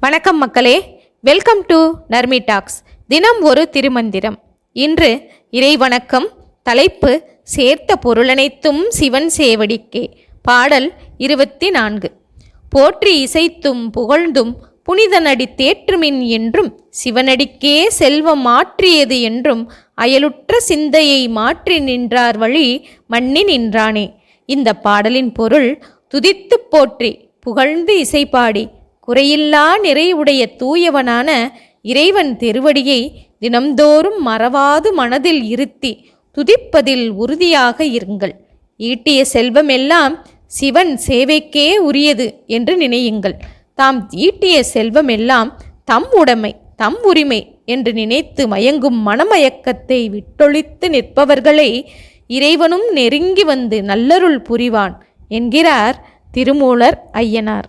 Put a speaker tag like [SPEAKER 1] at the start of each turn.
[SPEAKER 1] வணக்கம் மக்களே. Welcome to Narmi tax தினம் ஒரு திருமந்திரம். இன்று இறைவணக்கம் தலைப்பு சேர்த்த பொருளனைத்தும் சிவன் சேவடிக்கே. பாடல் இருபத்தி நான்கு போற்றி இசைத்தும் புகழ்ந்தும் புனிதனடி தேற்றுமின் என்றும் சிவனடிக்கே செல்வம் மாற்றியது என்றும் அயலுற்ற சிந்தையை மாற்றி நின்றார் வழி மண்ணி நின்றானே. இந்த பாடலின் பொருள் துதித்துப் போற்றி புகழ்ந்து இசைப்பாடி குறையில்லா நிறைவுடைய தூயவனான இறைவன் திருவடியை தினம்தோறும் மறவாது மனதில் இருத்தி துதிப்பதில் உறுதியாக இருங்கள். ஈட்டிய செல்வமெல்லாம் சிவன் சேவைக்கே உரியது என்று நினையுங்கள். தாம் ஈட்டிய செல்வமெல்லாம் தம் உடைமை தம் உரிமை என்று நினைத்து மயங்கும் மனமயக்கத்தை விட்டொழித்து நிற்பவர்களை இறைவனும் நெருங்கி வந்து நல்லருள் புரிவான் என்கிறார் திருமூலர் ஐயனார்.